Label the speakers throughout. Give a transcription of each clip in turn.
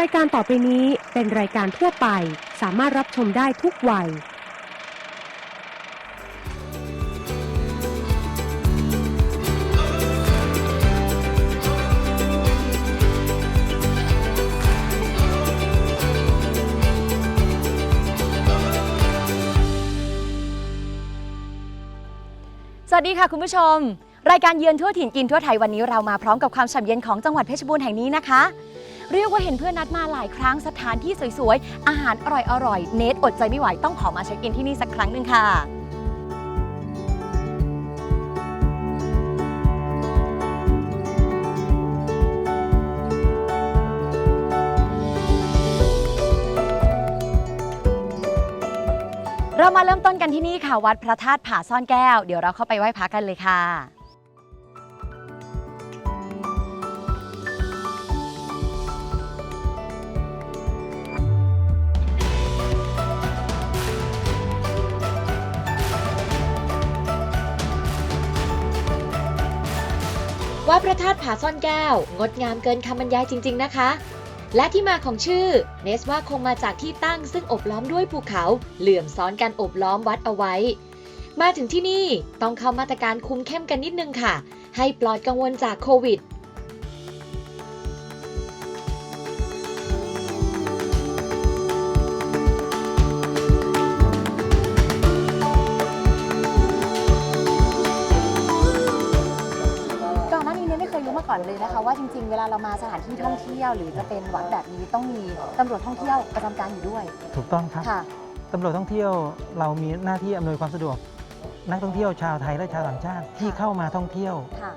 Speaker 1: รายการต่อไปนี้เป็นรายการทั่วไป สามารถรับชมได้ทุกวัย
Speaker 2: สวัสดีค่ะคุณผู้ชม รายการเยือนทั่วถิ่นกินทั่วไทยวันนี้เรามาพร้อมกับความฉ่ำเย็นของจังหวัดเพชรบูรณ์แห่งนี้นะคะ เรียกว่าเห็นเพื่อนนัดมาหลายครั้งสถานที่สวยๆ อาหารอร่อยๆ เนทอดใจไม่ไหวต้องขอมาเช็คอินที่นี่สักครั้งหนึ่งค่ะเรามาเริ่มต้นกันที่นี่ค่ะ วัดพระธาตุผาซ่อนแก้ว เดี๋ยวเราเข้าไปไหว้พระกันเลยค่ะ ว่าพระธาตุผาซ่อนแก้ว งดงามเกินคำบรรยายจริง ๆ นะคะ และที่มาของชื่อ เนสว่าคงมาจากที่ตั้งซึ่งอบล้อมด้วยภูเขา เหลื่อมซ้อนกันอบล้อมวัดเอาไว้ มาถึงที่นี่ต้องเข้ามาตรการคุมเข้มกันนิดนึงค่ะ ให้ปลอดกังวลจากโควิด
Speaker 3: อนเลยนะคะว่าจริงๆ เวลาเรามาสถานที่ท่องเที่ยว หรือจะเป็นวัดแบบนี้ต้องมีตำรวจท่องเที่ยวประจำการอยู่ด้วย
Speaker 4: ถูกต้องครับ
Speaker 3: ค่ะ
Speaker 4: ตำรวจท่องเที่ยวเรามีหน้าที่อำนวยความสะดวก นักท่องเที่ยวชาวไทยและชาวต่างชาติที่เข้ามาท่องเที่ยว
Speaker 3: ค่ะ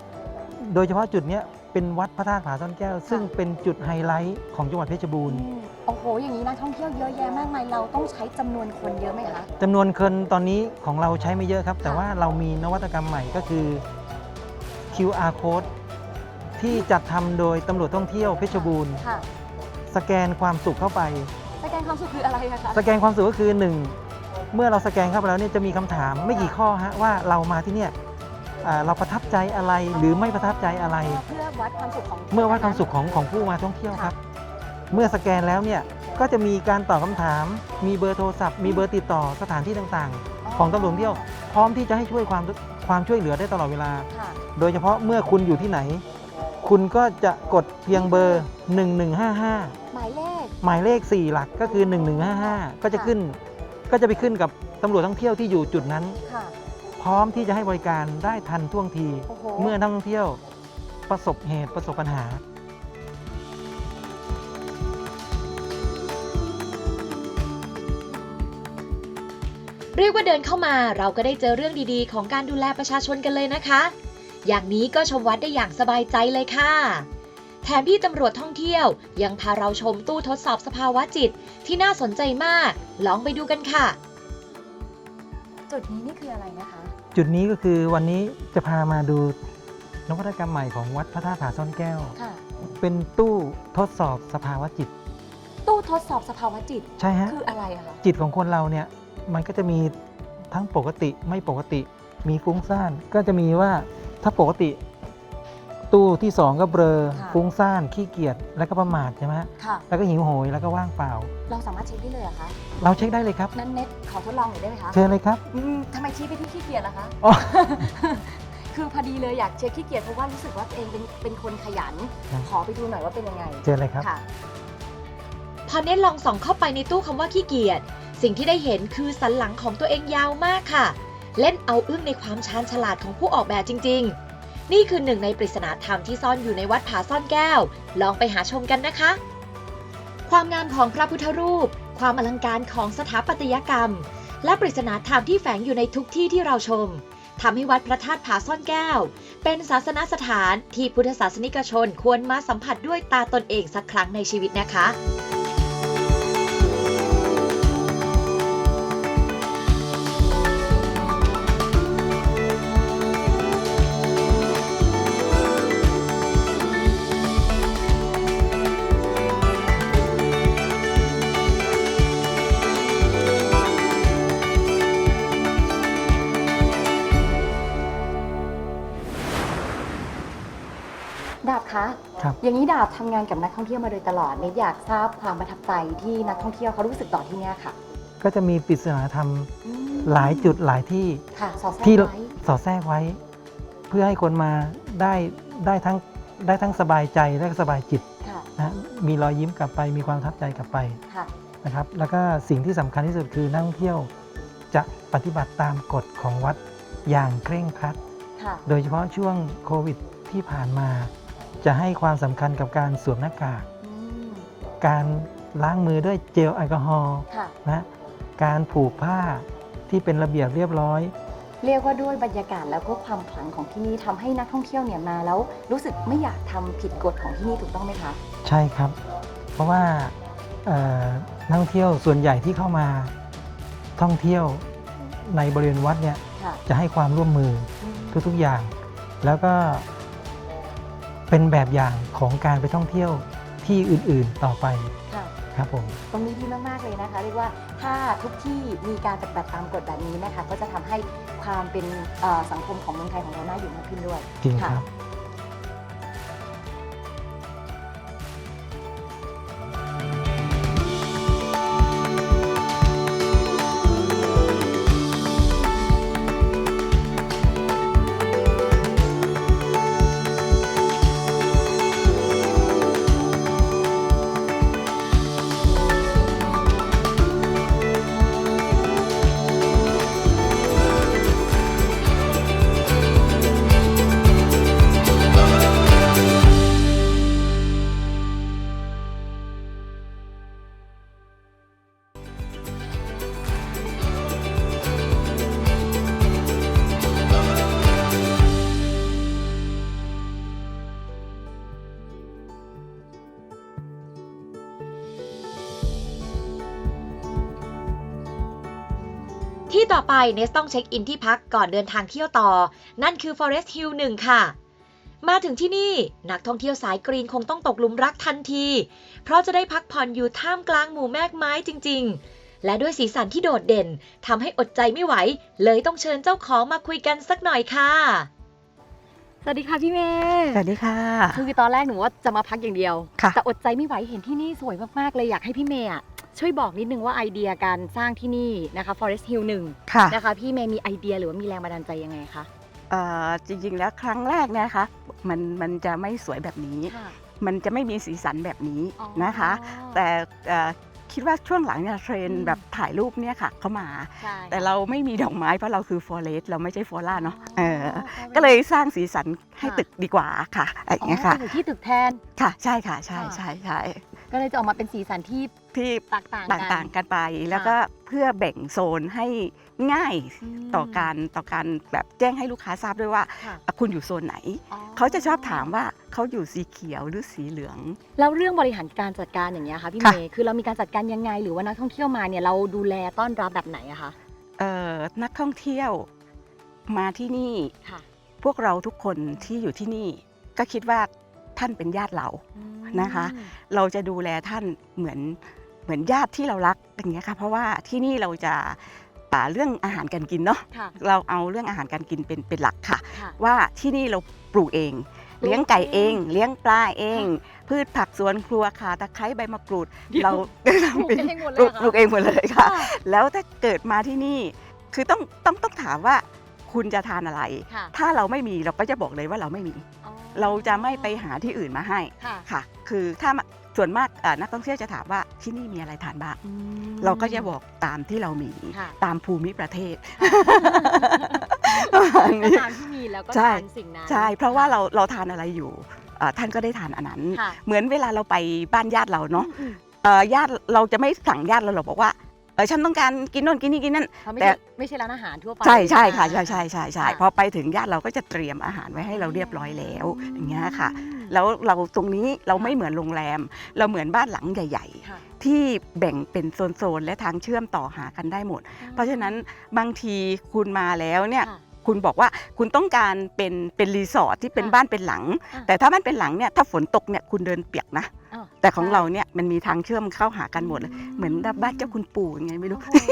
Speaker 4: โดยเฉพาะจุดเนี้ยเป็นวัดพระธาตุผาซ่อนแก้ว ซึ่งเป็นจุดไฮไลท์ของจังหวัดเพชรบูรณ์
Speaker 3: อืมโอ้โห อย่างนี้นักท่องเที่ยวเยอะแยะมากมาย เราต้องใช้จำนวนคนเยอะไหมคะ
Speaker 4: จำนวนคนตอนนี้ของเราใช้ไม่เยอะครับ แต่
Speaker 3: ค่ะ
Speaker 4: ว่าเรามีนวัตกรรมใหม่ก็คือ QR code ที่จัดทำโดยตำรวจท่องเที่ยวเพชรบูรณ์
Speaker 3: ค่ะ
Speaker 4: สแกนความสุขเข้าไป
Speaker 3: สแกนความสุขคืออะไรอะคะ
Speaker 4: สแกนความสุขก็คือ1เมื่อเราสแกนเข้าไปแล้วเนี่ยจะมีคำถามไม่กี่ข้อฮะว่าเรามาที่เนี่ยอ่าเราประทับใจอะไรหรือไม่ประทับใจอะไร
Speaker 3: เพื่อวัดความสุขของ
Speaker 4: เมื่อวัดความสุขของของผู้มาท่องเที่ยวครับ เมื่อสแกนแล้วเนี่ยก็จะมีการตอบคำถาม มีเบอร์โทรศัพท์ มีเบอร์ติดต่อสถานที่ต่างๆ ของตำรวจท่องเที่ยว พร้อมที่จะให้ช่วยความความช่วยเหลือได้ตลอดเวลา
Speaker 3: ค่ะ
Speaker 4: โดยเฉพาะเมื่อคุณอยู่ที่ไหน คุณก็จะกดเพียงเบอร์ 1155
Speaker 3: หมายเลข
Speaker 4: หมายเลข 4 หลักก็คือ 1155 ก็จะขึ้น ก็จะไปขึ้นกับตำรวจท่องเที่ยวที่อยู่จุดนั้น
Speaker 3: ค่ะ
Speaker 4: พร้อมที่จะให้บริการได้ทันท่วงที
Speaker 3: โอ้โห
Speaker 4: เมื่อนักท่องเที่ยวประสบเหตุประสบปัญหา
Speaker 2: เรียกว่าเดินเข้ามาเราก็ได้เจอเรื่องดีๆ ของการดูแลประชาชนกันเลยนะคะ อย่างนี้ก็ชมวัดได้อย่างสบายใจเลยค่ะแถมพี่ตำรวจท่องเที่ยว ยังพาเราชมตู้ทดสอบสภาวะจิตที่น่าสนใจมาก ลองไปดูกันค่ะ
Speaker 3: จุดนี้นี่คืออะไรนะคะ
Speaker 4: จุดนี้ก็คือวันนี้จะพามาดูนวัตกรรมใหม่ของวัดพระธาตุผาซ่อนแก้ว
Speaker 3: ค่ะ
Speaker 4: เป็นตู้ทดสอบสภาวะจิต
Speaker 3: ตู้ทดสอบสภาวะจิต
Speaker 4: ใช่ฮะ
Speaker 3: คืออะไรอะคะ
Speaker 4: จิตของคนเราเนี่ยมันก็จะมีทั้งปกติไม่ปกติ มีฟุ้งซ่านก็จะมีว่า ถ้าปกติ ตู้ที่สองก็เบลอ
Speaker 3: ค่ะ
Speaker 4: ฟุ้งซ่านขี้เกียจแล้วก็ประมาทใช่ไหมฮะ
Speaker 3: ค่ะ
Speaker 4: แล้วก็หิวโหยแล้วก็ว่างเปล่า
Speaker 3: เราสามารถเช็คได้เลยเหรอคะ
Speaker 4: เราเช็คได้เลยครับ
Speaker 3: นั้นเน็ตขอทดลองหน่อยได้ไหมคะ
Speaker 4: เชิญเลยครับ
Speaker 3: อืมทำไมชี้ไปที่ขี้เกียจล่ะคะ
Speaker 4: อ๋อ
Speaker 3: คือพอดีเลยอยากเช็คขี้เกียจเพราะว่ารู้สึกว่าตัวเองเป็นเป็นคนขยัน
Speaker 4: ครับ
Speaker 3: ขอไปดูหน่อยว่าเป็นยังไง
Speaker 4: เชิญเลยครับ
Speaker 3: ค่ะ
Speaker 2: พอเน้นลองส่องเข้าไปในตู้คำว่าขี้เกียจ สิ่งที่ได้เห็นคือสันหลังของตัวเองยาวมากค่ะ เล่นเอาอึ้งในความชาญฉลาดของผู้ออกแบบจริง ๆ นี่คือหนึ่งในปริศนาธรรมที่ซ่อนอยู่ในวัดผาซ่อนแก้ว ลองไปหาชมกันนะคะ ความงามของพระพุทธรูป ความอลังการของสถาปัตยกรรม และปริศนาธรรมที่แฝงอยู่ในทุกที่ที่เราชมทำให้วัดพระธาตุผาซ่อนแก้ว เป็นศาสนสถานที่พุทธศาสนิกชนควรมาสัมผัสด้วยตาตนเองสักครั้งในชีวิตนะคะ
Speaker 3: อย่างอย่างนี้ดาบทำงานกับนักท่องเที่ยวมาโดยตลอดเนทอยากทราบความประทับใจที่นักท่องเที่ยวเขารู้สึกต่อที่เนี่ยค่ะ
Speaker 4: ก็จะมีปริศนาธรรม
Speaker 3: อืม
Speaker 4: หลายจุดหลายที่
Speaker 3: ค่ะสอดแทรก
Speaker 4: ที่
Speaker 3: ไว้
Speaker 4: สอดแทรกไว้ เพื่อให้คนมาได้ได้ทั้งได้ทั้งสบายใจและก็สบายจิต
Speaker 3: ค่ะ
Speaker 4: นะมีรอยยิ้มกลับไปมีความประทับใจกลับไป
Speaker 3: ค่ะ
Speaker 4: นะครับ แล้วก็สิ่งที่สำคัญที่สุดคือนักท่องเที่ยวจะปฏิบัติตามกฎของวัดอย่างเคร่งครัด
Speaker 3: ค่ะ
Speaker 4: โดยเฉพาะช่วงโควิดที่ผ่านมา จะให้ความสำคัญกับการสวมหน้ากาก
Speaker 3: อืม
Speaker 4: การล้างมือด้วยเจลแอลกอฮอล์
Speaker 3: ค่ะ
Speaker 4: นะการผูกผ้าที่เป็นระเบียบเรียบร้อย
Speaker 3: เรียกว่าด้วยบรรยากาศแล้วก็ความขลังของที่นี่ทำให้นักท่องเที่ยวเนี่ยมาแล้ว รู้สึกไม่อยากทำผิดกฎของที่นี่ถูกต้องไหมคะ
Speaker 4: ใช่ครับ เพราะว่าเอ่อนักท่องเที่ยวส่วนใหญ่ที่เข้ามาท่องเที่ยวในบริเวณวัดเนี่ย
Speaker 3: ค่ะ
Speaker 4: จะให้ความร่วมมือ
Speaker 3: อืม
Speaker 4: ทุกๆอย่าง แล้วก็ เป็นแบบอย่างของการไปท่องเที่ยวที่อื่นๆต่อไป
Speaker 3: ค่ะ
Speaker 4: ครับผม
Speaker 3: ตรงนี้ดีมากๆเลยนะคะ เรียกว่าถ้าทุกที่มีการปฏิบัติตามกฎแบบนี้นะคะ ก็จะทำให้ความเป็นเอ่อสังคมของเมืองไทยของเราน่าอยู่มากขึ้นด้วย
Speaker 4: จริง
Speaker 3: ค่ะ
Speaker 4: ครับ
Speaker 2: ที่ เนสต้องเช็คอินที่พักก่อนเดินทางเที่ยวต่อ นั่นคือ Forest Hill 1 ค่ะ มาถึงที่นี่นักท่องเที่ยวสายกรีนคงต้องตกหลุมรักทันที เพราะจะได้พักผ่อนอยู่ท่ามกลางหมู่แมกไม้จริง ๆ และด้วยสีสันที่โดดเด่นทำให้อดใจไม่ไหว เลยต้องเชิญเจ้าของมาคุยกันสักหน่อยค่ะ
Speaker 3: สวัสดีค่ะพี่เมย์
Speaker 5: สวัสดีค่ะ
Speaker 3: คือตอนแรกหนูว่าจะมาพักอย่างเดียว
Speaker 5: ค่ะ
Speaker 3: แต่อดใจไม่ไหวเห็นที่นี่สวยมากๆเลยอยากให้พี่เมย์อะ ช่วยบอกนิดนึงว่าไอเดียการสร้างที่นี่นะคะ Forest Hill 1
Speaker 5: ค่ะ
Speaker 3: นะคะพี่เมย์มีไอเดียหรือว่ามีแรงบันดาลใจยังไงคะ
Speaker 5: เอ่อจริงๆแล้วครั้งแรกเนยนะคะมันมันจะไม่สวยแบบนี้
Speaker 3: ค่ะ
Speaker 5: มันจะไม่มีสีสันแบบนี้
Speaker 3: อ๋อ
Speaker 5: นะคะ แต่เอ่อคิดว่าช่วงหลังเนี่ยเทรน
Speaker 3: อื
Speaker 5: ด์
Speaker 3: ม
Speaker 5: แบบถ่ายรูปเนี่ยค่ะเข้ามา
Speaker 3: ใช่
Speaker 5: แต่เราไม่มีดอกไม้เพราะเราคือฟอเรสเราไม่ใช่ฟลอร่าเนาะเออ
Speaker 3: อ๋อ
Speaker 5: ก็เลยสร้างสีสันให้
Speaker 3: ค่ะ
Speaker 5: ตึกดีกว่าค่ะอะไรอย่างเงี้ยค่ะ
Speaker 3: อ๋ออยู่ที่ตึกแทน
Speaker 5: ค่ะ ใช่ค่ะ ใช่
Speaker 3: ค่ะ
Speaker 5: ใช่ใช่
Speaker 3: ก็เลยจะออกมาเป็นสีสันที่
Speaker 5: ที่
Speaker 3: แตกต่างกัน
Speaker 5: ต่างๆกันไป แล้วก็เพื่อแบ่งโซนให้ง่าย
Speaker 3: ม
Speaker 5: ต่อการต่อการแบบแจ้งให้ลูกค้าทราบด้วยว่า
Speaker 3: ค่ะ
Speaker 5: อะคุณอยู่โซนไหน เขาจะชอบถามว่าเขาอยู่สีเขียวหรือสีเหลือง
Speaker 3: แล้วเรื่องบริหารการจัดการอย่างเงี้ยค่ะพี่
Speaker 5: ค่ะ
Speaker 3: เมย์คือเรามีการจัดการยังไง หรือว่านักท่องเที่ยวมาเนี่ยเราดูแลต้อนรับแบบไหนอะคะ
Speaker 5: เอ่อนักท่องเที่ยวมาที่นี่
Speaker 3: ค่ะ
Speaker 5: พวกเราทุกคนที่อยู่ที่นี่ก็คิดว่า ท่านเป็นญาติเรานะคะ เราจะดูแลท่านเหมือนเหมือนญาติที่เรารักอย่างเงี้ยค่ะ เพราะว่าที่นี่เราจะอ่าเรื่องอาหารการกินเนาะ
Speaker 3: ค่ะ
Speaker 5: เราเอาเรื่องอาหารการกินเป็นเป็นหลักค่ะ
Speaker 3: ค่ะ
Speaker 5: ว่าที่นี่เราปลูกเอง
Speaker 3: ปลูก
Speaker 5: เลี้ยงไก่เอง
Speaker 3: เอง
Speaker 5: เลี้ยงปลาเอง
Speaker 3: ค่ะ
Speaker 5: พืชผักสวนครัวขาตะไคร้ใบมะกรูด
Speaker 3: เดี๋ยว
Speaker 5: เรา
Speaker 3: ปลูกเองหมดเลย
Speaker 5: ปลูก
Speaker 3: เหรอคะ
Speaker 5: ปลูกเองหมดเลยค่ะ
Speaker 3: ค่ะ
Speaker 5: แล้วถ้าเกิดมาที่นี่คือต้องต้องต้องถามว่าคุณจะทานอะไร
Speaker 3: ค่ะ
Speaker 5: ถ้าเราไม่มีเราก็จะบอกเลยว่าเราไม่มี
Speaker 3: อ๋อ
Speaker 5: เราจะไม่ไปหาที่อื่นมาให้
Speaker 3: ค่ะ
Speaker 5: ค่ะ คือถ้ามาส่วนมากเอ่อนักท่องเที่ยวจะถามว่าที่นี่มีอะไรทานบ้าง
Speaker 3: อืม
Speaker 5: เราก็จะบอกตามที่เรามี
Speaker 3: ค่ะ
Speaker 5: ตามภูมิประเทศ
Speaker 3: ก็ตามที่มีแล้วก็
Speaker 5: ใช่
Speaker 3: ทานสิ่งนั้น
Speaker 5: ใช่ เพราะว่าเราเราทานอะไรอยู่เอ่อท่านก็ได้ทานอันนั้น
Speaker 3: ค่ะ
Speaker 5: เหมือนเวลาเราไปบ้านญาติเราเนาะ
Speaker 3: อืม
Speaker 5: เอ่อญาติเราจะไม่สั่งญาติเราหรอกบอกว่าเออฉันต้องการกินโน่นกินนี่กินนั่น
Speaker 3: เขาไม่
Speaker 5: แต่
Speaker 3: ใช่ไม่ใช่ร้านอาหารทั่วไป
Speaker 5: ใช่ใช่ค่ะ
Speaker 3: อ่า
Speaker 5: ใช่ใช่ใช่ใช่
Speaker 3: ค่ะ
Speaker 5: พอไปถึงญาติเราก็จะเตรียมอาหารไว้ให้เราเรียบร้อยแล้วอย่างเงี้ยค่ะ แล้วเราตรงนี้เราไม่เหมือนโรงแรม เราเหมือนบ้านหลังใหญ่
Speaker 3: ค่ะ
Speaker 5: ๆ ที่แบ่งเป็นโซน ๆ และทางเชื่อมต่อหากันได้หมด เพราะฉะนั้นบางทีคุณมาแล้วเนี่ย
Speaker 3: ค่ะ
Speaker 5: คุณบอกว่าคุณต้องการเป็นเป็นรีสอร์ทที่เป็น
Speaker 3: ค่ะ
Speaker 5: บ้านเป็นหลัง
Speaker 3: อะ
Speaker 5: แต่ถ้าบ้านเป็นหลังเนี่ยถ้าฝนตกเนี่ยคุณเดินเปียกนะ
Speaker 3: อ้าว
Speaker 5: แต่ของ
Speaker 3: ใช่
Speaker 5: เราเนี่ยมันมีทางเชื่อมเข้าหากันหมดเลย เหมือนบ้านเจ้าคุณปู่ยังไงไม่รู้
Speaker 3: โอ้โห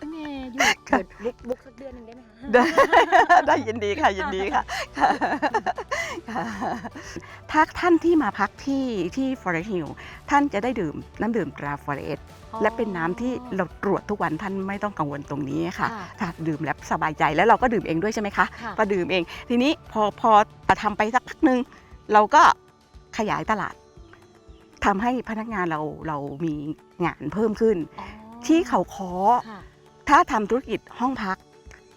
Speaker 3: พี่เมย์หยุด
Speaker 5: ค่ะ
Speaker 3: เปิดบุ๊กบุ๊กสักเดือนหนึ่งได้ไหมคะ
Speaker 5: ได้ได้ยินดีค่ะยินดีค่ะค่ะค่ะถ้าท่านที่มาพักที่ที่ Forest Hill ท่านจะได้ดื่มน้ำดื่มตรา Forest และเป็นน้ำที่เราตรวจทุกวันท่านไม่ต้องกังวลตรงนี้ค่ะ
Speaker 3: ค่ะ
Speaker 5: ค่ะดื่มแล้วสบายใจแล้วเราก็ดื่มเองด้วยใช่ไหมคะ
Speaker 3: ค่ะ
Speaker 5: พอดื่มเอง ทีนี้พอพอทำไปสักพักหนึ่งเราก็ขยายตลาดทำให้พนักงานเราเรามีงานเพิ่มขึ้น
Speaker 3: อ๋อ
Speaker 5: ที่เขาคอ
Speaker 3: ค่ะ
Speaker 5: ถ้าทำธุรกิจห้องพัก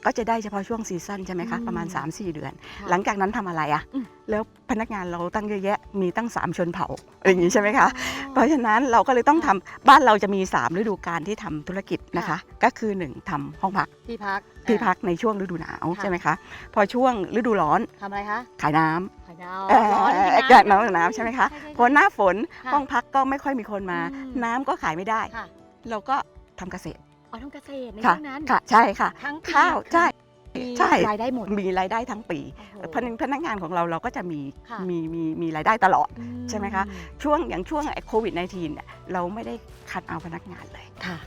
Speaker 5: ก็จะได้เฉพาะช่วงซีซั่นใช่ไหมคะ
Speaker 3: อืม
Speaker 5: ประมาณ 3-4 เดือน
Speaker 3: ค่ะ
Speaker 5: หลังจากนั้นทำอะไรอะ
Speaker 3: อืม
Speaker 5: แล้วพนักงานเราตั้งเยอะแยะมีตั้ง 3 ชนเผ่าอะไรอย่างนี้ใช่ไหมคะ เพราะฉะนั้นเราก็เลยต้องทำบ้านเราจะมี 3 ฤดูกาลที่ทำธุรกิจนะคะ
Speaker 3: ค่ะ
Speaker 5: ก็คือ 1ทำห้องพัก
Speaker 3: ที่พัก
Speaker 5: ที่
Speaker 3: อ่า
Speaker 5: พักในช่วงฤดูหนาว
Speaker 3: ค่ะ
Speaker 5: ใช่ไหมคะ พอช่วงฤดูร้อน
Speaker 3: ทำอะไรคะ
Speaker 5: ขายน้ำ
Speaker 3: ขายน้ำ
Speaker 5: เอ่อ
Speaker 3: ร้อน
Speaker 5: แจกน้ำน้ำใช่ไหมคะ
Speaker 3: ใช่ใช่
Speaker 5: พอหน้าฝน
Speaker 3: ค่ะ
Speaker 5: ห้องพักก็ไม่ค่อยมีคนมา
Speaker 3: อืม
Speaker 5: น้ำก็ขายไม่ได้
Speaker 3: ค่ะ
Speaker 5: เราก็ทำเกษตร
Speaker 3: อ๋อทำเกษตรใน
Speaker 5: ค่ะ
Speaker 3: ช่วงนั้น
Speaker 5: ค่ะใช่ค่ะ
Speaker 3: ทั้งปี
Speaker 5: ข้าวใช่
Speaker 3: มี
Speaker 5: ใช่
Speaker 3: รายได้หมด
Speaker 5: มีรายได้ทั้งปี
Speaker 3: โอ้โห
Speaker 5: พนักพนักงานของเราเราก็จะมี
Speaker 3: ค่ะ
Speaker 5: มีมีมีรายได้ตลอด
Speaker 3: อื
Speaker 5: ใช่ไหมคะ ช่วงอย่างช่วงไอ้โควิด -19 เนี่ยเราไม่ได้คัดเอาพนักงานเลย
Speaker 3: ค่ะ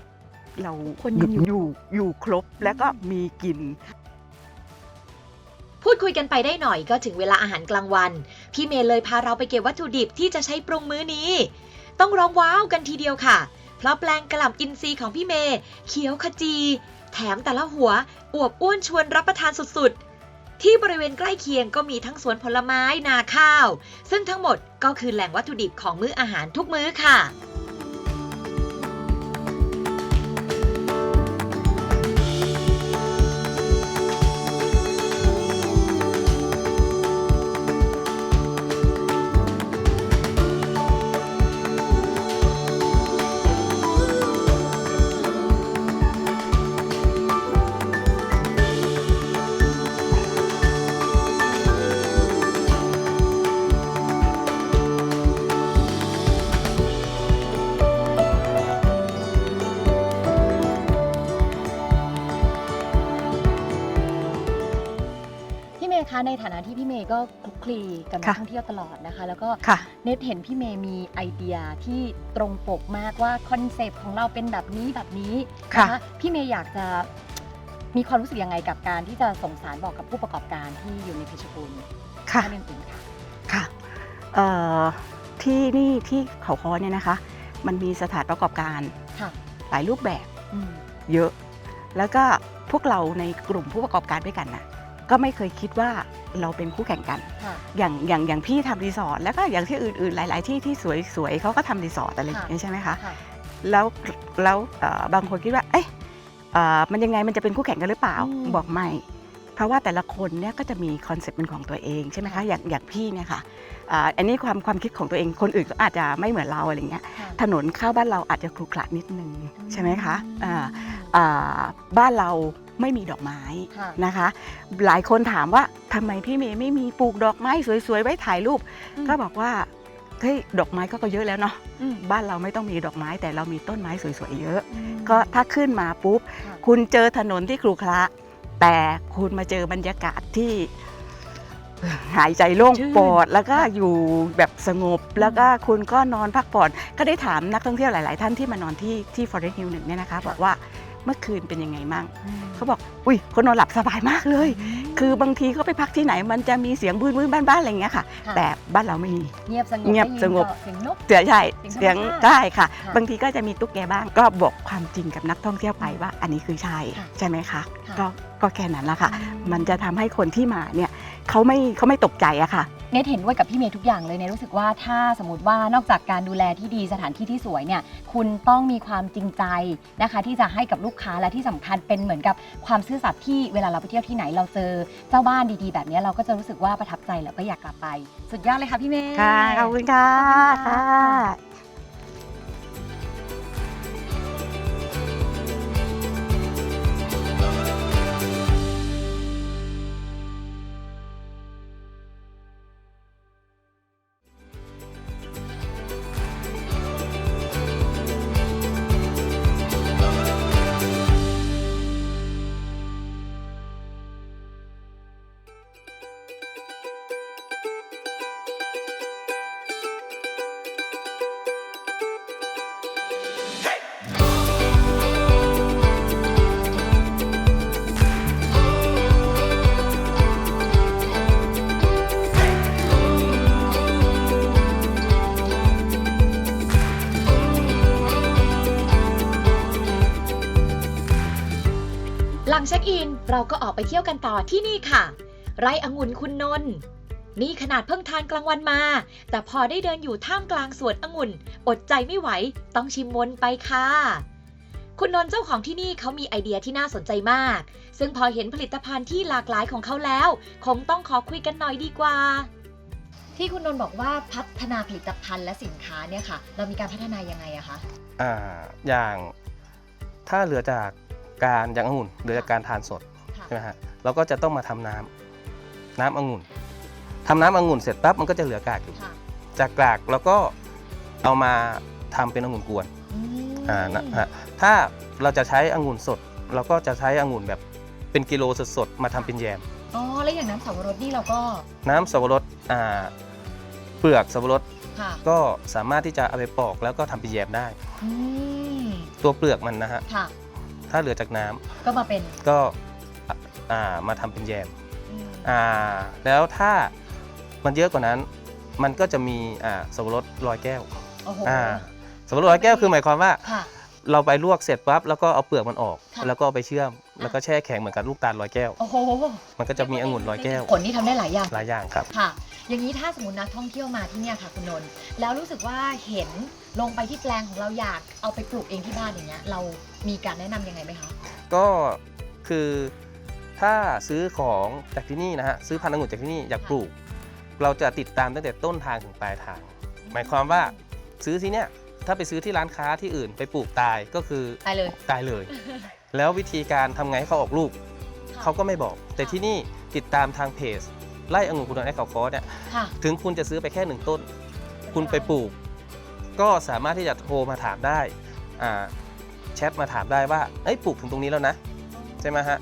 Speaker 5: เรา
Speaker 3: คนยังอยู่
Speaker 5: อยู่อยู่ครบแล้วก็มีกิน
Speaker 2: พูดคุยกันไปได้หน่อยก็ถึงเวลาอาหารกลางวัน พี่เมย์เลยพาเราไปเก็บวัตถุดิบที่จะใช้ปรุงมื้อนี้ ต้องร้องว้าวกันทีเดียวค่ะเพ ราะแปลงกระหล่ำอินทรีย์ของพี่เมย์เขียวขจี แถมแต่ละหัวอวบอ้วนชวนรับประทานสุดๆ ที่บริเวณใกล้เคียงก็มีทั้งสวนผลไม้นาข้าว ซึ่งทั้งหมดก็คือแหล่งวัตถุดิบของมื้ออาหารทุกมื้อค่ะ
Speaker 3: มย์ก็คลุกคลีกับนัก
Speaker 5: ค่ะ
Speaker 3: ท่องเที่ยวตลอดนะคะ แล้วก็
Speaker 5: ค่ะ
Speaker 3: เน็ตเห็นพี่เมย์มีไอเดียที่ตรงปกมากว่าคอนเซปต์ของเราเป็นแบบนี้แบบนี้
Speaker 5: ค่ะ
Speaker 3: นะคะพี่เมย์อยากจะมีความรู้สึกยังไงกับการที่จะส่งสารบอกกับผู้ประกอบการที่อยู่ในเพชรบูรณ์
Speaker 5: ค่ะ
Speaker 3: ท่านอื่นๆค่ะ
Speaker 5: ค่ะเอ่อที่นี่ที่เขาคอเนี่ยนะคะ มันมีสถานประกอบการ
Speaker 3: ค่ะ
Speaker 5: หลายรูปแบบ
Speaker 3: อืม
Speaker 5: เยอะ แล้วก็พวกเราในกลุ่มผู้ประกอบการด้วยกันนะ ก็ไม่เคยคิดว่าเราเป็นคู่แข่งกัน
Speaker 3: ค่ะ
Speaker 5: อย่างอย่างอย่างพี่ทำรีสอร์ทแล้วก็อย่างที่อื่นๆ หลาย ๆ ที่ที่สวยๆเขาก็ทำรีสอร์ทอะไรอย่างเงี้ยใช่ไหมคะ
Speaker 3: ค่ะ
Speaker 5: แล้วแล้วเอ่อบางคนคิดว่าเอ๊ะเอ่อมันยังไงมันจะเป็นคู่แข่งกันหรือเปล่า
Speaker 3: อืม
Speaker 5: บอกไม่เพราะว่าแต่ละคนเนี่ยก็จะมีคอนเซ็ปต์เป็นของตัวเองใช่ไหมคะอย่างอย่างพี่เนี่ยค่ะอ่าอันนี้ความความคิดของตัวเองคนอื่นก็อาจจะไม่เหมือนเราอะไรเงี้ย
Speaker 3: ค่ะ
Speaker 5: ถนนเข้าบ้านเราอาจจะขรุขระนิดนึงใช่ไหมคะอ่า
Speaker 3: อืม
Speaker 5: อ่าบ้านเรา ไม่มีดอกไม้
Speaker 3: ค่ะ
Speaker 5: นะคะ หลายคนถามว่าทำไมพี่เมย์ไม่มีปลูกดอกไม้สวยๆไว้ถ่ายรูป
Speaker 3: อืม
Speaker 5: ก็บอกว่าเฮ้ยดอกไม้ก็ก็เยอะแล้วเนาะ
Speaker 3: อืม
Speaker 5: บ้านเราไม่ต้องมีดอกไม้แต่เรามีต้นไม้สวยๆเยอะ
Speaker 3: อืม
Speaker 5: ก็ถ้าขึ้นมาปุ๊บ
Speaker 3: ค่ะ
Speaker 5: คุณเจอถนนที่ครุขระแต่คุณมาเจอบรรยากาศที่ หายใจโล่ง
Speaker 3: ชื่น
Speaker 5: ปอดแล้วก็อยู่แบบสงบ แล้วก็คุณก็นอนพักผ่อน ก็ได้ถามนักท่องเที่ยวหลาย ๆ ท่านที่มานอนที่ที่ Forest Hill หนึ่งเนี่ยนะคะ บอกว่า เมื่อคืนเป็นยังไงมั่ง
Speaker 3: อืม
Speaker 5: เขาบอก อุ้ยคนนอนหลับสบายมากเลย
Speaker 3: ม
Speaker 5: คือบางทีเขาไปพักที่ไหน มันจะมีเสียงบื้นบื้นบ้านๆอะไรอย่างเงี้ยค่ะ
Speaker 3: ค่ะ
Speaker 5: แต่บ้านเราไม่มี
Speaker 3: เงียบสงบ
Speaker 5: เงียบ
Speaker 3: ได้น
Speaker 5: สงบ
Speaker 3: เสียงนก
Speaker 5: เสียใช่
Speaker 3: เสี
Speaker 5: เสี
Speaker 3: ย
Speaker 5: ย
Speaker 3: ง
Speaker 5: ง
Speaker 3: ธรรมชาติ
Speaker 5: ได้ค่ะ
Speaker 3: ค่ะ
Speaker 5: บางทีก็จะมีตุ๊กแกบ้าง ก็บอกความจริงกับนักท่องเที่ยวไปว่า อันนี้คือใช่
Speaker 3: ค่ะ
Speaker 5: ใช่ไหมคะ
Speaker 3: ค่ะ
Speaker 5: ก็ก็แค่นั้นละค่ะ
Speaker 3: อืม
Speaker 5: มันจะทำให้คนที่มาเนี่ยเขาไม่เขาไม่ตกใจอะค่ะ
Speaker 3: เนทเห็นด้วยกับพี่เมย์ทุกอย่างเลยเนทรู้สึกว่าถ้าสมมติว่านอกจากการดูแลที่ดีสถานที่ที่สวยเนี่ยคุณต้องมีความจริงใจนะคะ ที่จะให้กับลูกค้าและที่สำคัญเป็นเหมือนกับความซื่อสัตย์ที่เวลาเราไปเที่ยวที่ไหนเราเจอเจ้าบ้านดีๆ แบบนี้เราก็จะรู้สึกว่าประทับใจแล้วก็อยากกลับไป สุดยอดเลยค่ะพี่เมย์
Speaker 5: ค่ะ ขอบคุณค่ะ
Speaker 3: ขอบคุณค่ะ
Speaker 5: ค่ะ
Speaker 2: เช็คอิน เราก็ออกไปเที่ยวกันต่อที่นี่ค่ะ ไร่องุ่นคุณนนท์นี่ขนาดเพิ่งทานกลางวันมา แต่พอได้เดินอยู่ท่ามกลางสวนองุ่น อดใจไม่ไหว ต้องชิมวนไปค่ะ คุณนนท์เจ้าของที่นี่เขามีไอเดียที่น่าสนใจมาก ซึ่งพอเห็นผลิตภัณฑ์ที่หลากหลายของเขาแล้ว คงต้องขอคุยกันหน่อยดีกว่า
Speaker 3: ที่คุณนนท์บอกว่าพัฒนาผลิตภัณฑ์และสินค้าเนี่ยค่ะ เรามีการพัฒนายังไงอะคะ
Speaker 6: อ่าอย่างถ้าเหลือจาก การอย่างองุ่นเหลือจากการทานสด
Speaker 3: ค่ะ
Speaker 6: ใช่ไหมฮะเราก็จะต้องมาทำน้ำน้ำองุ่นทำน้ำองุ่นเสร็จปั๊บมันก็จะเหลือกากอยู่
Speaker 3: ค่ะ
Speaker 6: จากกากเราก็เอามาทำเป็นองุ่นกวน
Speaker 3: อืม
Speaker 6: อ่านะฮะถ้าเราจะใช้องุ่นสด เราก็จะใช้องุ่นแบบเป็นกิโลสดๆมาทำเป็นแยม
Speaker 3: อ๋อแล้วอย่างน้ำสับปะรดนี่เราก็
Speaker 6: น้ำสับปะรดอ่าเปลือกสับปะรด
Speaker 3: ค่ะ
Speaker 6: ก็สามารถที่จะเอาไปปอกแล้วก็ทำเป็นแยมได้
Speaker 3: อืม
Speaker 6: ตัวเปลือกมันนะฮะ
Speaker 3: ค่ะ
Speaker 6: ถ้าเหลือจากน้ำ
Speaker 3: ก็มาเป็น
Speaker 6: ก็อะอ่ามาทำเป็นแยม
Speaker 3: อืม
Speaker 6: อ่าแล้วถ้ามันเยอะกว่านั้น มันก็จะมีอ่าสับปะรดลอยแก้ว
Speaker 3: โอ้โห
Speaker 6: อ่าสับปะรดลอยแก้วคือหมายความว่า
Speaker 3: ค่ะ
Speaker 6: เราไปลวกเสร็จปั๊บแล้วก็เอาเปลือกมันออก
Speaker 3: ค่ะ
Speaker 6: แล้วก็เอาไปเชื่อม แล้วก็แช่แข็งเหมือนกับลูกตาลลอยแก้ว
Speaker 3: โอ้โห
Speaker 6: มันก็จะมีองุ่นลอยแก้ว
Speaker 3: ผลนี่ทำได้หลายอย่าง
Speaker 6: หลายอย่างครับ
Speaker 3: ค่ะ อย่างนี้ถ้าสมมตินักท่องเที่ยวมาที่เนี่ยค่ะคุณนนท์แล้วรู้สึกว่าเห็น ลงไปที่แปลงของเราอยากเอาไปปลูกเองที่บ้านอย่างเงี้ยเรามีการแนะนำยังไงไหมคะ
Speaker 6: ก็คือถ้าซื้อของจากที่นี่นะฮะซื้อพันธุ์องุ่นจากที่นี่อยากปลูก เราจะติดตามตั้งแต่ต้นทางถึงปลายทาง หมายความว่าซื้อที่เนี้ยถ้าไปซื้อที่ร้านค้าที่อื่นไปปลูกตายก็คือ
Speaker 3: ไปเลย
Speaker 6: ตายเลย แล้ววิธีการทำไงให้เขาออกลูก
Speaker 3: ค่ะ
Speaker 6: เขาก็ไม่บอก แต่ที่นี่ติดตามทางเพจไล่องุ่นคุณนนท์ไอ้เขาคอเนี่ย
Speaker 3: ค่ะ
Speaker 6: ถึงคุณจะซื้อไปแค่หนึ่งต้น คุณไปปลูก ก็สามารถที่จะโทรมาถามได้อ่าแชทมาถามได้ว่าเอ้ยปลูกถึงตรงนี้แล้วนะใช่ไหมฮะ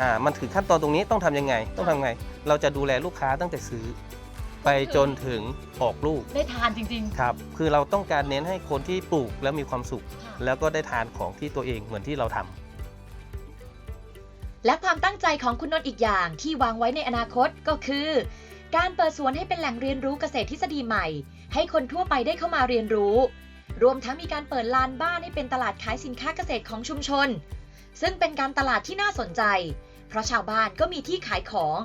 Speaker 6: อ่ามันถึงขั้นตอนตรงนี้ต้องทำยังไง ต้องทำไง เราจะดูแลลูกค้าตั้งแต่ซื้อ ไปจนถึงออกลูก
Speaker 3: ได้ทานจริง
Speaker 6: ครับคือเราต้องการเน้นให้คนที่ปลูกแล้วมีความสุข
Speaker 3: ๆค่ะ
Speaker 6: แล้วก็ได้ทานของที่ตัวเองเหมือนที่เราทำ
Speaker 2: และความตั้งใจของคุณนนท์อีกอย่างที่วางไว้ในอนาคตก็คือ การเปิดสวนให้เป็นแหล่งเรียนรู้เกษตรทฤษฎีใหม่ ให้คนทั่วไปได้เข้ามาเรียนรู้ รวมทั้งมีการเปิดลานบ้านให้เป็นตลาดขายสินค้าเกษตรของชุมชน ซึ่งเป็นการตลาดที่น่าสนใจ เพราะชาวบ้านก็มีที่ขายของ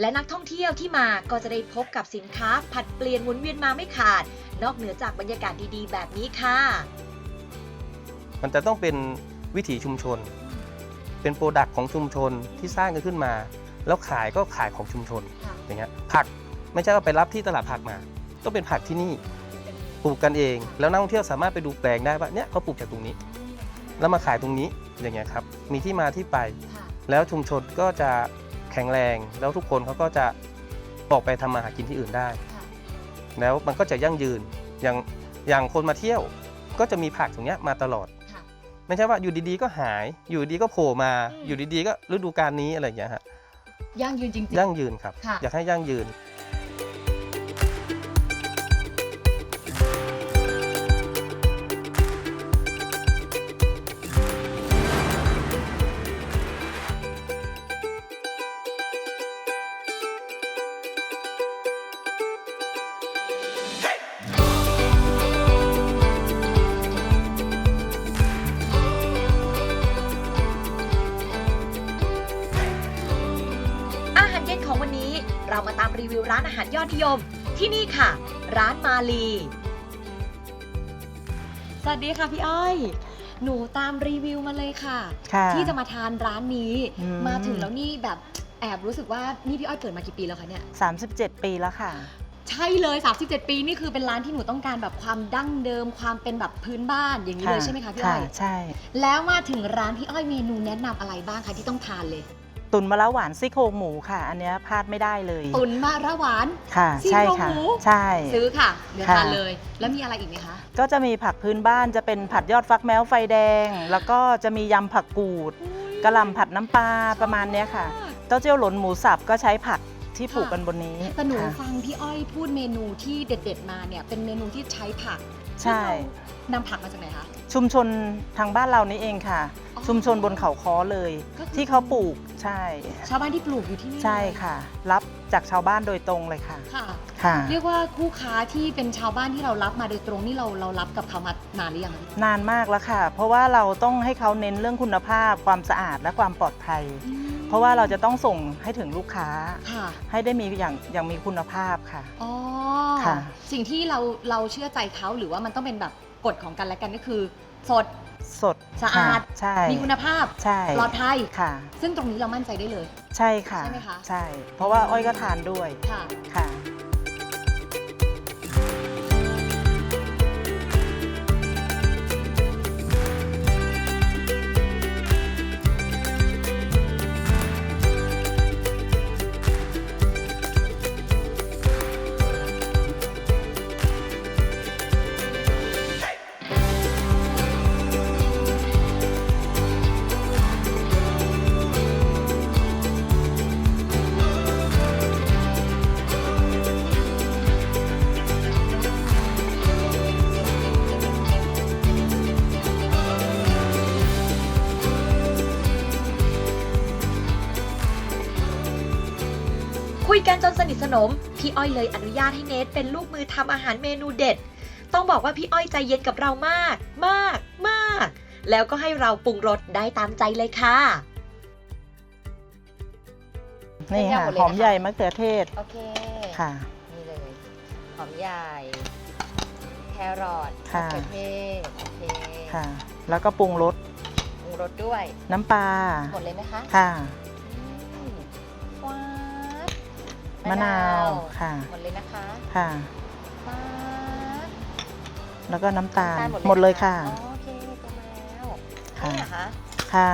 Speaker 2: และนักท่องเที่ยวที่มาก็จะได้พบกับสินค้าผัดเปลี่ยนหมุนเวียนมาไม่ขาด นอกเหนือจากบรรยากาศดีๆ แบบนี้ค่ะ
Speaker 6: มันจะต้องเป็นวิถีชุมชน เป็นโปรดักต์ของชุมชนที่สร้างกันขึ้นมา แล้วขายก็ขายของชุมชน
Speaker 3: ค่ะ
Speaker 6: อย่างเงี้ย ผักไม่ใช่ว่าไปรับที่ตลาดผักมา ต้องเป็นผักที่นี่ปลูกกันเอง แล้วนักท่องเที่ยวสามารถไปดูแปลงได้ว่าเนี่ยเขาปลูกจากตรงนี้ แล้วมาขายตรงนี้อย่างเงี้ยครับมีที่มาที่ไป
Speaker 3: ค่ะ
Speaker 6: แล้วชุมชนก็จะแข็งแรง แล้วทุกคนเขาก็จะออกไปทำมาหากินที่อื่นได้
Speaker 3: ค่ะ
Speaker 6: แล้วมันก็จะยั่งยืนอย่างอย่างคนมาเที่ยวก็จะมีผักตรงเนี้ยมาตลอด
Speaker 3: ค่ะ
Speaker 6: ไม่ใช่ว่าอยู่ดีๆก็หายอยู่ดีๆก็โผล่มา
Speaker 3: อืม
Speaker 6: อยู่ดีๆก็ฤดูกาลนี้อะไรอย่างเงี้ยฮะ
Speaker 3: ยั่งยืนจริงๆ
Speaker 6: ยั่งยืนครับ
Speaker 3: ค่ะ
Speaker 6: อยากให้ยั่งยืน
Speaker 2: มาลี สวัสดีค่ะพี่อ้อย หนูตามรีวิวมาเลยค่ะ
Speaker 7: ค่ะ
Speaker 2: ที่จะมาทานร้านนี้
Speaker 7: อืม
Speaker 2: มาถึงแล้วนี่แบบแอบรู้สึกว่านี่พี่อ้อยเปิดมากี่ปีแล้วคะเนี่ย
Speaker 7: 37 ปีแล้วค่ะ
Speaker 2: ใช่เลย 37 ปีนี่คือเป็นร้านที่หนูต้องการแบบความดั้งเดิม ความเป็นแบบพื้นบ้านอย่างนี้เลยใช่ไหมคะพี่อ้อย
Speaker 7: ใช่
Speaker 2: แล้วมาถึงร้านพี่อ้อยเมนูแนะนำอะไรบ้างคะที่ต้องทานเลย
Speaker 7: ตุนมะละหวานซี่โครงหมูค่ะ อันเนี้ยพลาดไม่ได้เลย
Speaker 2: ตุนมะระหวาน
Speaker 7: ค่ะ
Speaker 2: ซี่
Speaker 7: ใช่
Speaker 2: โครง
Speaker 7: ค่ะ
Speaker 2: หมู
Speaker 7: ใช่
Speaker 2: ซื้อค่ะ เดี๋ยว
Speaker 7: ค่ะ
Speaker 2: ทานเลย แล้วมีอะไรอีกไหมคะ
Speaker 7: ก็จะมีผักพื้นบ้านจะเป็นผัดยอดฟักแมวไฟแดง แล้วก็จะมียำผักกูดกระหล่ำผัดน้ำปลาประมาณเนี้ยค่ะ เต้าเจี้ยวหลนหมูสับก็ใช้ผัก ที่ปลูกกันบนนี้
Speaker 2: แต่หนู
Speaker 7: ค่ะ
Speaker 2: ฟังพี่อ้อยพูดเมนูที่เด็ด ๆ มาเนี่ยเป็นเมนูที่ใช้ผัก
Speaker 7: ใช่
Speaker 2: นำผักมาจากไหนคะ
Speaker 7: ชุมชนทางบ้านเรานี่เองค่ะ
Speaker 2: อ๋อ
Speaker 7: ชุมชนบนเขาค้อเลย
Speaker 2: ก็คือ
Speaker 7: ที่เขาปลูกใช่
Speaker 2: ชาวบ้านที่ปลูกอยู่ที่นี่
Speaker 7: ใช่
Speaker 2: เลย
Speaker 7: ค่ะ รับจากชาวบ้านโดยตรงเลยค่ะ
Speaker 3: ค่ะ
Speaker 7: ค่ะ
Speaker 3: เรียกว่าคู่ค้าที่เป็นชาวบ้านที่เรารับมาโดยตรงนี่เราเรารับกับเขามานานหรือยังคะ
Speaker 7: นานมากแล้วค่ะ เพราะว่าเราต้องให้เขาเน้นเรื่องคุณภาพความสะอาดและความปลอดภัย เพราะว่าเราจะต้องส่งให้ถึงลูกค้า
Speaker 3: ค่ะ
Speaker 7: ให้ได้มีอย่างอย่างมีคุณภาพค่ะ
Speaker 3: อ๋อ
Speaker 7: ค่ะ
Speaker 3: สิ่งที่เราเราเชื่อใจเขาหรือว่ามันต้องเป็นแบบกฎของกันและกันก็คือ สด
Speaker 7: สด
Speaker 3: สะอาด
Speaker 7: ค่ใช่
Speaker 3: มีคุณภาพ
Speaker 7: ใช่
Speaker 3: ปลอดภัย
Speaker 7: ค่ะ
Speaker 3: ซึ่งตรงนี้เรามั่นใจได้เลย
Speaker 7: ใช่ค่ะ
Speaker 3: ใช่ไหมคะ
Speaker 7: ใช่ เพราะว่าอ้อยก็ทานด้วย
Speaker 3: ค่ะ
Speaker 7: ค่ะ
Speaker 2: จนสนิทสนม พี่อ้อยเลยอนุญาตให้เนทเป็นลูกมือทำอาหารเมนูเด็ด ต้องบอกว่าพี่อ้อยใจเย็นกับเรามาก มากมาก แล้วก็ให้เราปรุงรสได้ตามใจเลยค่ะ
Speaker 7: นี่ค่ะ
Speaker 3: เรียบหมดเลยนะคะ
Speaker 7: หอมใหญ่มะเขือเทศ
Speaker 3: โอเค
Speaker 7: ค่ะ
Speaker 3: นี่เลย หอมใหญ่ แครอท
Speaker 7: ค่ะ
Speaker 3: มะเขือเทศโอเค
Speaker 7: ค่ะ แล้วก็ปรุงรส
Speaker 3: ปรุงรสด้วย
Speaker 7: น้ำปลา
Speaker 3: หมดเลยไหมคะ
Speaker 7: ค่ะ
Speaker 3: มะ
Speaker 7: นาวค่ะ
Speaker 3: หมดเลยนะคะ
Speaker 7: ค่ะ
Speaker 3: ว้าว
Speaker 7: แล้วก็น้ำตาล
Speaker 3: น้ำตา
Speaker 7: หมดเลยค่ะ
Speaker 3: อ๋อโอเคตรงแล้ว
Speaker 7: ค่ะ
Speaker 3: นี่เหรอคะ
Speaker 7: ค่ะ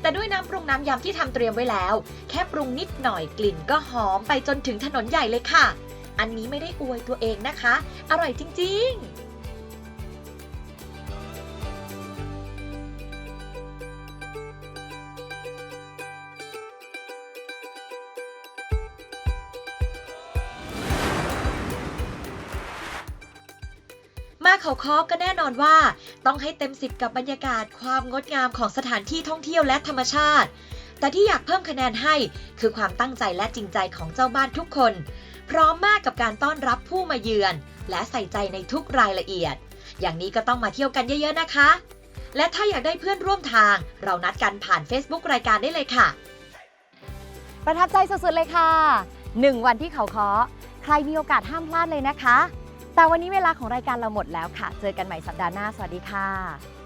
Speaker 2: แต่ด้วยน้ำปรุงน้ำยำที่ทำเตรียมไว้แล้ว แค่ปรุงนิดหน่อยกลิ่นก็หอมไปจนถึงถนนใหญ่เลยค่ะ อันนี้ไม่ได้อวยตัวเองนะคะ อร่อยจริงๆ เขาค้อก็แน่นอนว่า ต้องให้เต็มสิบกับบรรยากาศความงดงามของสถานที่ท่องเที่ยวและธรรมชาติ แต่ที่อยากเพิ่มคะแนนให้คือความตั้งใจและจริงใจของเจ้าบ้านทุกคน พร้อมมากกับการต้อนรับผู้มาเยือน และใส่ใจในทุกรายละเอียด อย่างนี้ก็ต้องมาเที่ยวกันเยอะๆนะคะ และถ้าอยากได้เพื่อนร่วมทาง เรานัดกันผ่าน Facebook รายการได้เลยค่ะ
Speaker 3: ประทับใจสุดๆเลยค่ะ 1 วันที่เขาเคาะใครมีโอกาสห้ามพลาดเลยนะคะ แต่วันนี้เวลาของรายการเราหมดแล้วค่ะ เจอกันใหม่สัปดาห์หน้า สวัสดีค่ะ